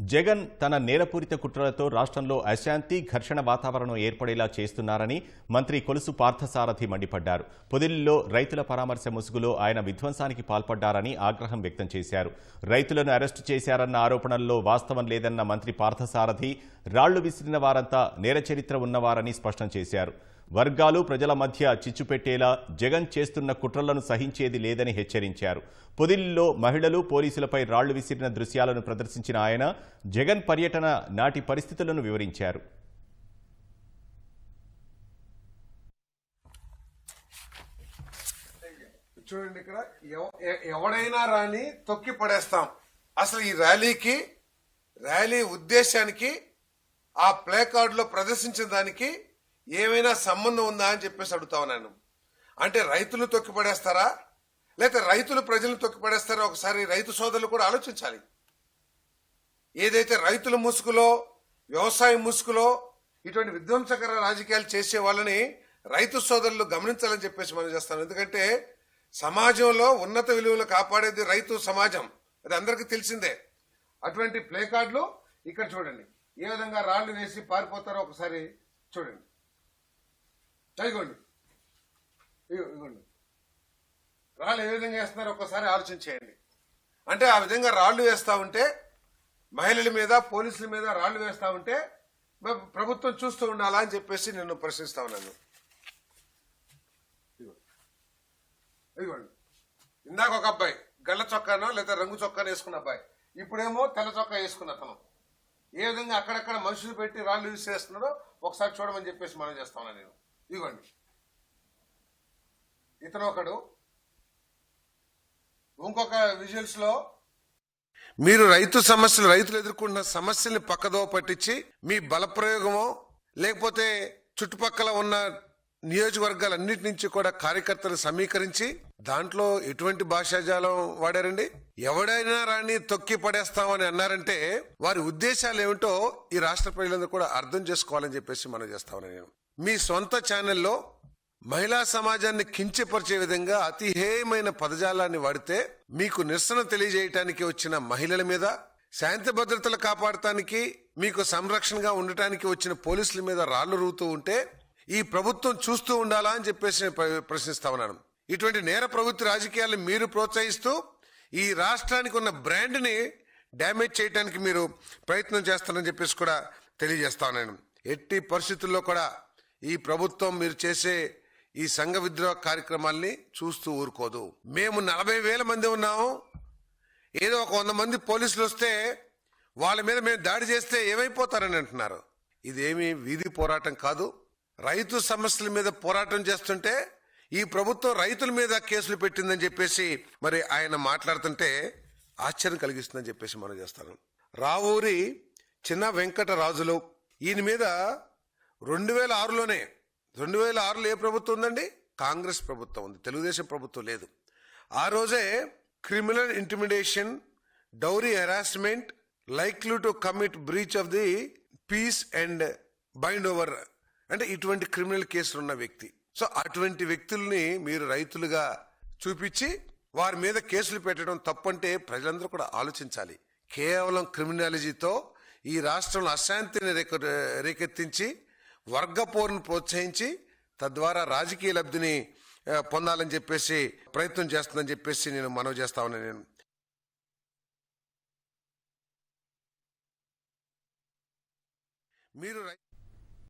జగన్ తన నేరపూరిత కుట్రలతో రాష్ట్రంలో అశాంతి ఘర్షణ వాతావరణం ఏర్పడేలా చేస్తున్నారని మంత్రి కొలుసు పార్థసారథి మండిపడ్డారు. పొదిలిలో రైతుల పరామర్శ ముసుగులో ఆయన విధ్వంసానికి పాల్పడ్డారని ఆగ్రహం వ్యక్తం చేశారు. రైతులను అరెస్టు చేశారన్న ఆరోపణల్లో వాస్తవం లేదన్న మంత్రి పార్థసారథి రాళ్ళు విసిరిన వారంతా నేర చరిత్ర ఉన్నవారని స్పష్టం చేశారు. వర్గాలు ప్రజల మధ్య చిచ్చు పెట్టేలా జగన్ చేస్తున్న కుట్రలను సహించేది లేదని హెచ్చరించారు. పొదిలిలో మహిళలు పోలీసులపై రాళ్ళు విసిరిన దృశ్యాలను ప్రదర్శించిన ఆయన జగన్ పర్యటన నాటి పరిస్థితులను వివరించారు. చూడండి ఇక్కడ ఎవ- ఎవడైనా రాని తొక్కి పడేస్తాం. అసలు ఈ ర్యాలీకి ర్యాలీ ఉద్దేశానికి ఆ ప్లే కార్డులో ప్రదర్శించిన దానికి ఏమైనా సంబంధం ఉందా అని చెప్పేసి అడుగుతా ఉన్నాను అంటే రైతులు తొక్కిపడేస్తారా? లేకపోతే రైతులు ప్రజలను తొక్కిపడేస్తారా? ఒకసారి రైతు సోదరులు కూడా ఆలోచించాలి. ఏదైతే రైతుల ముసుగులో వ్యవసాయ ముసుగులో ఇటువంటి విధ్వంసకర రాజకీయాలు చేసే వాళ్ళని రైతు సోదరులు గమనించాలని చెప్పేసి మనం చేస్తాను. ఎందుకంటే సమాజంలో ఉన్నత విలువలు కాపాడేది రైతు సమాజం. అది అందరికీ తెలిసిందే. అటువంటి ప్లే కార్డులు ఇక్కడ చూడండి. ఏ విధంగా రాళ్ళు వేసి పారిపోతారో ఒకసారి చూడండి. ఇదిగోండి. ఇదిగోండి. రాళ్ళు ఏ విధంగా వేస్తున్నారో ఒక్కసారి ఆలోచన చేయండి. అంటే ఆ విధంగా రాళ్ళు వేస్తా ఉంటే మహిళల మీద పోలీసుల మీద రాళ్ళు వేస్తా ఉంటే ప్రభుత్వం చూస్తూ ఉండాలా అని చెప్పేసి నేను ప్రశ్నిస్తా ఉన్నాను. ఇదిగో. ఇదిగోండి. ఇందాక ఒక అబ్బాయి గళ్ళ చొక్కానో లేదా రంగు చొక్కాను వేసుకున్న అబ్బాయి ఇప్పుడేమో తెల్ల చొక్కా వేసుకున్న అతను. ఏ విధంగా అక్కడక్కడ మనుషులు పెట్టి రాళ్ళు యూజ్ చేస్తున్నాడో ఒకసారి చూడమని చెప్పేసి మనం చేస్తా ఉన్నాను నేను. ఇదిగోండి ఇతను ఒకడు. ఇంకొక విజువల్స్లో మీరు రైతు సమస్యలు రైతులు ఎదుర్కొంటున్న సమస్యల్ని పక్కదో పట్టించి మీ బలప్రయోగమో లేకపోతే చుట్టుపక్కల ఉన్న నియోజకవర్గాలన్నిటి నుంచి కూడా కార్యకర్తలు సమీకరించి దాంట్లో ఎటువంటి భాషాజాలం వాడారండి? ఎవడైనా రాని తొక్కి పడేస్తామని అన్నారంటే వారి ఉద్దేశాలు ఏమిటో ఈ రాష్ట్ర ప్రజలందరూ కూడా అర్థం చేసుకోవాలని చెప్పేసి మనం చేస్తామని నేను. మీ సొంత ఛానల్లో మహిళా సమాజాన్ని కించపరిచే విధంగా అతి హేయమైన పదజాలాన్ని వాడితే మీకు నిరసన తెలియజేయటానికి వచ్చిన మహిళల మీద శాంతి భద్రతలు కాపాడటానికి మీకు సంరక్షణగా ఉండటానికి వచ్చిన పోలీసుల మీద రాళ్ళు రూతూ ఉంటే ఈ ప్రభుత్వం చూస్తూ ఉండాలా అని చెప్పేసి నేను ప్రశ్నిస్తా ఉన్నాను. ఇటువంటి నేర ప్రభుత్వ రాజకీయాలను మీరు ప్రోత్సహిస్తూ ఈ రాష్ట్రానికి ఉన్న బ్రాండ్ని డ్యామేజ్ చేయడానికి మీరు ప్రయత్నం చేస్తారని చెప్పేసి కూడా తెలియజేస్తా ఉన్నాను. ఎట్టి పరిస్థితుల్లో కూడా ఈ ప్రభుత్వం మీరు చేసే ఈ సంఘ విద్రోహ కార్యక్రమాల్ని చూస్తూ ఊరుకోదు. మేము నలభై వేల మంది ఉన్నాము. ఏదో ఒక వంద మంది పోలీసులు వస్తే వాళ్ళ మీద మేము దాడి చేస్తే ఏమైపోతారని అంటున్నారు. ఇదేమి వీధి పోరాటం కాదు. రైతు సమస్యల మీద పోరాటం చేస్తుంటే ఈ ప్రభుత్వం రైతుల మీద కేసులు పెట్టిందని చెప్పేసి మరి ఆయన మాట్లాడుతుంటే ఆశ్చర్యం కలిగిస్తుందని చెప్పేసి మనం చేస్తాను. రావూరి చిన్న వెంకటరాజులు ఈయన మీద రెండు వేల ఆరులోనే రెండు వేల ఆరులో ఏ ప్రభుత్వం ఉందండి? కాంగ్రెస్ ప్రభుత్వం ఉంది. తెలుగుదేశం ప్రభుత్వం లేదు. ఆ రోజే criminal intimidation dowry harassment likely to commit breach of the peace and bind over అంటే ఇటువంటి క్రిమినల్ కేసులు ఉన్న వ్యక్తి. సో అటువంటి వ్యక్తుల్ని మీరు రైతులుగా చూపించి వారి మీద కేసులు పెట్టడం తప్పంటే ప్రజలందరూ కూడా ఆలోచించాలి. కేవలం క్రిమినాలజీతో ఈ రాష్ట్రంలో అశాంతిని రేకెత్తించి వర్గపోరును ప్రోత్సహించి తద్వారా రాజకీయ లబ్ధిని పొందాలని చెప్పేసి ప్రయత్నం చేస్తుందని చెప్పేసి నేను మనవి చేస్తా ఉన్నాను నేను. మీరు రై-